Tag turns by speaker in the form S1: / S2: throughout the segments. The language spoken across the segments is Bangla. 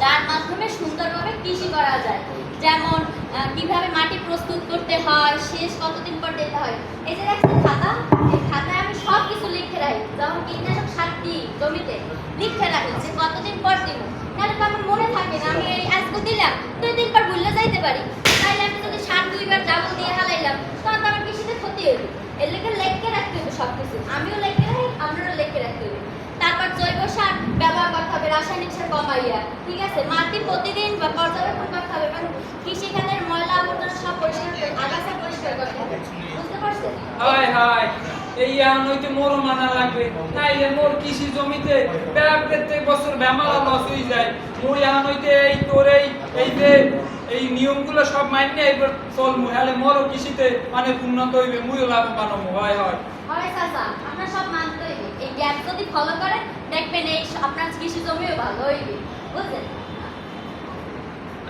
S1: যার মাধ্যমে সুন্দরভাবে কৃষি করা যায়। যেমন কীভাবে মাটি প্রস্তুত করতে হয় শেষ কতদিন পর দিতে হয়। এই যে খাতা, এই খাতায় আমি সব কিছু লিখে রাখি। যেমন কীটনাশক সার দিই জমিতে, লিখে রাখি যে কতদিন পর দিব। তাহলে তো আমার মনে থাকে না, আমি এই আজকে দিলাম দুই দিন পর যাইতে পারি। তাইলে আমি যদি সার দুইবার যাব দিয়ে হালাইলাম, তখন তো আমার কৃষিতে ক্ষতি হইল এর লেগে লেখকে রাখতে হবে সব কিছু আমিও কমাইয়া। ঠিক আছে মাটি প্রতিদিন বা পর্যবেক্ষণ করতে হবে মানে কৃষিখাতের ময়লা আবর্জনা সব পরিষ্কার আগাছা পরিষ্কার করতে হবে বুঝতে পারছেন?
S2: হায় হায় এই এখন হইতে মোরও মানা লাগবে। নাইলে মোর কৃষি জমিতে প্রত্যেক বছর ব্যামালা লস হয়ে যায়। মোর এখন হইতে এই তোর এই এই যে এই নিয়মগুলো সব মাইনে এবার চল মুহালে মোরও কৃষিতে মানে উন্নত হইবে মুইও লাভবান হয় হয়।
S1: হয় চাচা আপনার সব মানতে হইবে। এই গ্যাপ যদি ফলো করেন দেখবেন এই আপনার কৃষি জমিও ভালো হইবে বুঝলেন?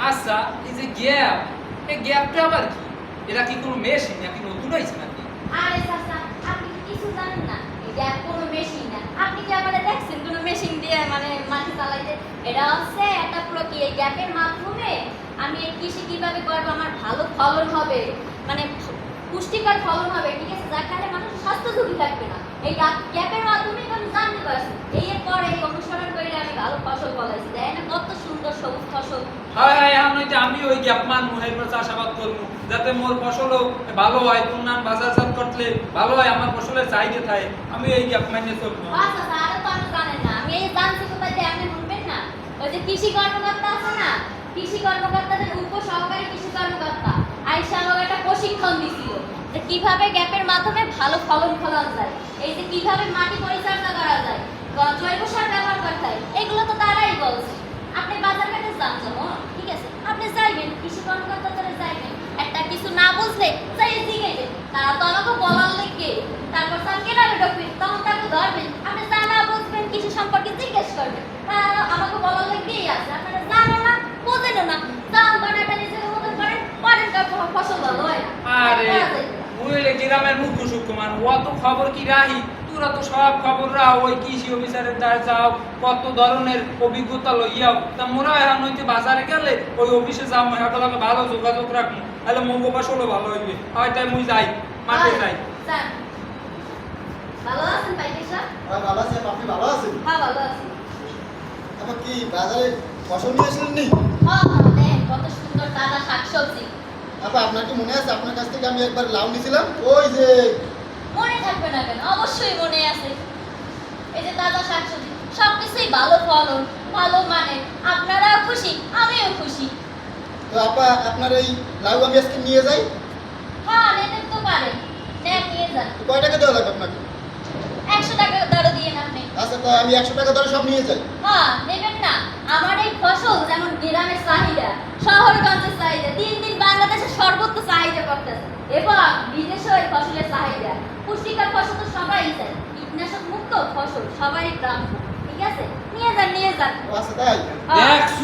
S2: আচ্ছা এই যে গ্যাপ এই গ্যাপটা আবার কি? এটা কি কোনো মেশিন নাকি নতুন হয়েছে নাকি?
S1: আরে চাচা আপনি কি কিছু জানেন না? গ্যাপ কোনো মেশিন না। আপনি কি আমাদের দেখছেন কোনো মেশিন দিয়ে মানে মাটি চালাইতে? এটা হচ্ছে একটা প্রক্রিয়া এই গ্যাপের মাধ্যমে আমি এই কৃষি কীভাবে করব আমার ভালো ফলন হবে মানে পুষ্টিকর ফলন হবে ঠিক আছে? যার কারণে মানুষ স্বাস্থ্য ঝুঁকি থাকবে না। এই গ্যাপের মাধ্যমে আমি জানতে এই এর পরে এই অনুসরণ করে আমি ভালো ফসল ফলাইছি দেয় না কত সুন্দর সবুজ ফসল
S2: হয় হয় এখন হইতে আমি ওই গ্যাপ মানবো এরপর চাষাবাদ করব? যাতে মোর ফসলও ভালো হয় করলে ভালো হয়, আমার ফসলের চাহিদা থাকে, আমি এই চলবো।
S1: আচ্ছা কৃষি কৃষি আইসা আমাকে একটা প্রশিক্ষণ যে কীভাবে গ্যাপের মাধ্যমে ভালো ফলন ফলানো যায়। এই যে কীভাবে মাটি পরিচর্যা করা যায় গ- জৈব সার ব্যবহার করতে হয় এগুলো তো তারাই বলছে আপনি বাজার ঘাটে যান যেমন ঠিক আছে আপনি যাইবেন কৃষি কর্মকর্তা ধরে যাইবেন একটা কিছু না বুঝলে যাই জিগাইবেন তারা তো আমাকে বলার লেগে তারপর স্যার ঢুকবেন তখন তাকে ধরবেন আপনি যা বুঝবেন কৃষি সম্পর্কে জিজ্ঞেস করবেন? আমাকে বলার লেগেই আছে আপনারা জানো না বোঝেনও না। যান বানাটা নিজের মতন করেন পরের ফসল ভালো হয়?
S2: আরে
S1: করা যাবে না।
S2: মুইলে গ্রামের মুখ্য সুকুমার অত খবর কি রাহি? তোরা তো সব খবর রাও ওই কৃষি অফিসারের দ্বারা যাও কত ধরনের অভিজ্ঞতা লইয়াও। তা মোরা এখন হইতে বাজারে গেলে ওই অফিসে যাও মহাকলাকে ভালো যোগাযোগ রাখব তাহলে মঙ্গো ফসলও ভালো হইবে। হয় তাই মুই যাই মাঠে যাই।
S1: ভালো আছেন পাইকে সাহেব
S3: হ্যাঁ ভালো আছেন আপনি ভালো আছেন?
S1: হ্যাঁ ভালো আছি।
S3: আবার কি বাজারে ফসল নিয়ে এসেছেন নি?
S1: হ্যাঁ হ্যাঁ কত সুন্দর তাজা শাকসবজি।
S3: আবার আপনার কি মনে আছে? আপনার কাছ থেকে আমি একবার লাউ নিয়েছিলাম। ওই যে
S1: মনে থাকবে না কেন? অবশ্যই মনে আছে। এই যে তাজা শাকসবজি সব ভালো ফলন ভালো মানে। আপনারাও খুশি আমিও খুশি।
S3: তো আপা আপনার এই লাউ আমি আজকে নিয়ে যাই।
S1: হ্যাঁ নিতে তো পারেন। নিয়ে যান।
S3: কয় টাকা দেওয়া লাগবে আপনাকে?
S1: দরে দিয়ে আপনি
S3: আচ্ছা তো আমি একশো টাকা ধরে সব নিয়ে যাই।
S1: হ্যাঁ নেবেন না। আমার এই ফসল যেমন গ্রামের চাহিদা শহরগঞ্জের চাহিদা দিন দিন বাংলাদেশের সর্বোচ্চ চাহিদা করতেছে এবং বিদেশেও এই ফসলের চাহিদা। পুষ্টিকর ফসল তো সবাই চায়। কীটনাশক মুক্ত ফসল সবাই গ্রাম ঠিক আছে? নিয়ে যান নিয়ে যান।
S3: আচ্ছা তাই?
S1: হ্যাঁ।
S2: দেখছ?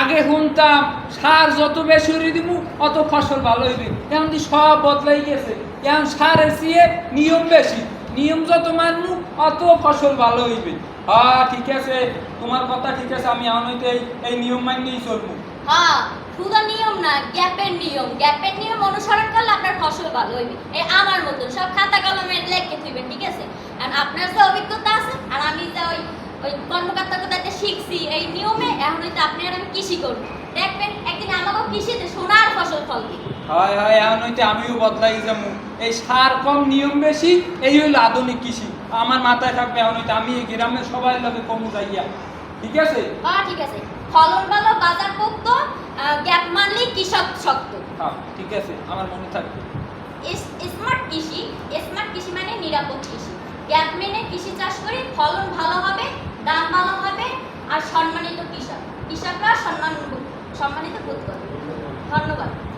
S2: আগে শুনতাম সার যত বেশি হইরে দিমু অত ফসল ভালো হইবে। এখন সব বদলাই গেছে। এখন সারের চেয়ে নিয়ম বেশি। নিয়ম যত মানমু অত ফসল ভালো হইবে। হ্যাঁ ঠিক আছে, তোমার কথা ঠিক আছে, আমি এখন এই- নিয়ম মানিয়েই চলবো।
S1: হ্যাঁ শুধু নিয়ম না, গ্যাপের নিয়ম। গ্যাপের নিয়ম অনুসরণ করলে আপনার ফসল ভালো হইবে। এই আমার মতন, সব খাতা কলমে লেখে থইবেন, ঠিক আছে? আর আপনার যে অভিজ্ঞতা আছে, আর আমি যা ওই ওই কর্মকর্তা কোথাতে শিখছি, এই নিয়মে এখন হইতে আপনি আর আমি কৃষি করব। দেখবেন একদিন আমাকেও কৃষিতে সোনার ফসল ফলবে
S2: হয় হয় এখন হইতে আমিও বদলাই যাব। এই সার কম নিয়ম বেশি এই হইল আধুনিক কৃষি। আমার মাথায় থাকবে এখন হইতে আমি এই গ্রামের সবাই লগে কমু যাইয়া। ঠিক আছে?
S1: হ্যাঁ ঠিক আছে। ফলন ভালো বাজার পোক্ত গ্যাপ মানলেই কৃষক শক্ত।
S2: হ্যাঁ ঠিক আছে আমার মনে থাকবে।
S1: স্মার্ট কৃষি স্মার্ট কৃষি মানে নিরাপদ কৃষি। গ্যাপ মেনে কৃষি চাষ করে ফলন ভালো হবে দাম ভালো হবে আর সম্মানিত কৃষক। কৃষকরা সম্মান সম্মানিত বোধ করবে ধন্যবাদ।